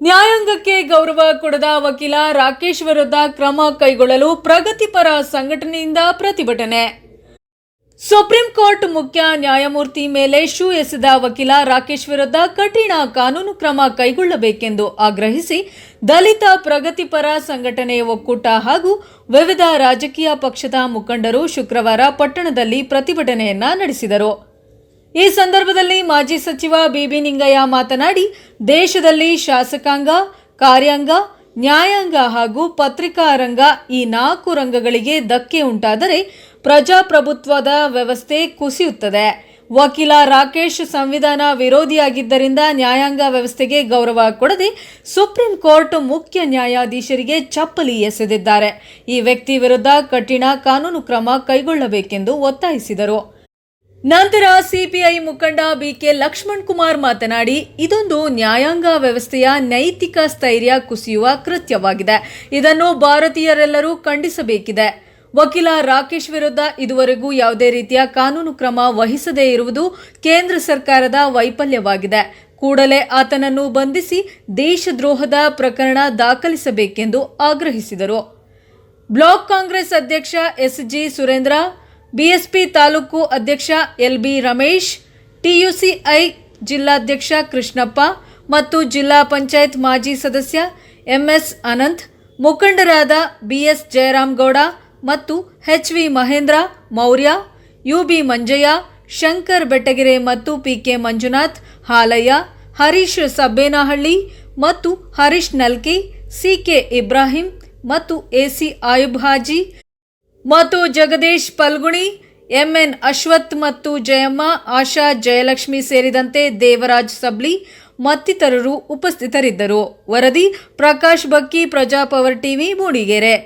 ನ್ಯಾಯಾಂಗಕ್ಕೆ ಗೌರವ ಕೊಡದ ವಕೀಲ ರಾಕೇಶ್ ವಿರುದ್ಧ ಕ್ರಮ ಕೈಗೊಳ್ಳಲು ಪ್ರಗತಿಪರ ಸಂಘಟನೆಯಿಂದ ಪ್ರತಿಭಟನೆ. ಸುಪ್ರೀಂ ಕೋರ್ಟ್ ಮುಖ್ಯ ನ್ಯಾಯಮೂರ್ತಿ ಮೇಲೆ ಶೂ ಎಸೆದ ವಕೀಲ ರಾಕೇಶ್ ವಿರುದ್ಧ ಕಠಿಣ ಕಾನೂನು ಕ್ರಮ ಕೈಗೊಳ್ಳಬೇಕೆಂದು ಆಗ್ರಹಿಸಿ ದಲಿತ ಪ್ರಗತಿಪರ ಸಂಘಟನೆ ಒಕ್ಕೂಟ ಹಾಗೂ ವಿವಿಧ ರಾಜಕೀಯ ಪಕ್ಷದ ಮುಖಂಡರು ಶುಕ್ರವಾರ ಪಟ್ಟಣದಲ್ಲಿ ಪ್ರತಿಭಟನೆಯನ್ನ ನಡೆಸಿದರು. ಈ ಸಂದರ್ಭದಲ್ಲಿ ಮಾಜಿ ಸಚಿವ ಬಿಬಿ ನಿಂಗಯ್ಯ ಮಾತನಾಡಿ, ದೇಶದಲ್ಲಿ ಶಾಸಕಾಂಗ, ಕಾರ್ಯಾಂಗ, ನ್ಯಾಯಾಂಗ ಹಾಗೂ ಪತ್ರಿಕಾ ರಂಗ ಈ ನಾಲ್ಕು ರಂಗಗಳಿಗೆ ಧಕ್ಕೆ ಉಂಟಾದರೆ ಪ್ರಜಾಪ್ರಭುತ್ವದ ವ್ಯವಸ್ಥೆ ಕುಸಿಯುತ್ತದೆ. ವಕೀಲ ರಾಕೇಶ್ ಸಂವಿಧಾನ ವಿರೋಧಿಯಾಗಿದ್ದರಿಂದ ನ್ಯಾಯಾಂಗ ವ್ಯವಸ್ಥೆಗೆ ಗೌರವ ಕೊಡದೆ ಸುಪ್ರೀಂ ಕೋರ್ಟ್ ಮುಖ್ಯ ನ್ಯಾಯಾಧೀಶರಿಗೆ ಚಪ್ಪಲಿ ಎಸೆದಿದ್ದಾರೆ. ಈ ವ್ಯಕ್ತಿ ವಿರುದ್ಧ ಕಠಿಣ ಕಾನೂನು ಕ್ರಮ ಕೈಗೊಳ್ಳಬೇಕೆಂದು ಒತ್ತಾಯಿಸಿದರು. ನಂತರ ಸಿಪಿಐ ಮುಖಂಡ ಬಿಕೆ ಲಕ್ಷ್ಮಣ್ ಕುಮಾರ್ ಮಾತನಾಡಿ, ಇದೊಂದು ನ್ಯಾಯಾಂಗ ವ್ಯವಸ್ಥೆಯ ನೈತಿಕ ಸ್ಥೈರ್ಯ ಕುಸಿಯುವ ಕೃತ್ಯವಾಗಿದೆ. ಇದನ್ನು ಭಾರತೀಯರೆಲ್ಲರೂ ಖಂಡಿಸಬೇಕಿದೆ. ವಕೀಲ ರಾಕೇಶ್ ವಿರುದ್ಧ ಇದುವರೆಗೂ ಯಾವುದೇ ರೀತಿಯ ಕಾನೂನು ಕ್ರಮ ವಹಿಸದೇ ಇರುವುದು ಕೇಂದ್ರ ಸರ್ಕಾರದ ವೈಫಲ್ಯವಾಗಿದೆ. ಕೂಡಲೇ ಆತನನ್ನು ಬಂಧಿಸಿ ದೇಶದ್ರೋಹದ ಪ್ರಕರಣ ದಾಖಲಿಸಬೇಕೆಂದು ಆಗ್ರಹಿಸಿದರು. ಬ್ಲಾಕ್ ಕಾಂಗ್ರೆಸ್ ಅಧ್ಯಕ್ಷ S G Surendra BSP taluk ಅಧ್ಯಕ್ಷ ಎಲ್ ಬಿ ರಮೇಶ್, ಟಿಯುಸಿಐ ಜಿಲ್ಲಾಧ್ಯಕ್ಷ ಕೃಷ್ಣಪ್ಪ ಮತ್ತು ಜಿಲ್ಲಾ ಪಂಚಾಯತ್ ಮಾಜಿ ಸದಸ್ಯ ಎಂಎಸ್ ಅನಂತ್, ಮುಖಂಡರಾದ ಬಿಎಸ್ ಜಯರಾಮ್ಗೌಡ ಮತ್ತು H V Mahendra, Maurya, UB Manjaiah, Shankar Bettagere ಮತ್ತು ಪಿಕೆ ಮಂಜುನಾಥ್, ಹಾಲಯ್ಯ, ಹರೀಶ್ ಸಬ್ಬೇನಹಳ್ಳಿ ಮತ್ತು ಹರೀಶ್ ನಲ್ಕಿ, ಸಿಕೆ ಇಬ್ರಾಹಿಂ ಮತ್ತು ಎಸಿ ಆಯುಬ್ ಹಾಜಿ. ಮತ್ತು ಜಗದೀಶ್ ಪಲ್ಗುಣಿ, ಎಂಎನ್ ಅಶ್ವಥ್ ಮತ್ತು ಜಯಮ್ಮ, ಆಶಾ ಜಯಲಕ್ಷ್ಮಿ ಸೇರಿದಂತೆ ದೇವರಾಜ್ ಸಬ್ಲಿ ಮತ್ತಿತರರು ಉಪಸ್ಥಿತರಿದ್ದರು. ವರದಿ ಪ್ರಕಾಶ್ ಬಕ್ಕಿ ಪ್ರಜಾಪವರ್ ಟಿವಿ, ಮೂಡಿಗೆರೆ.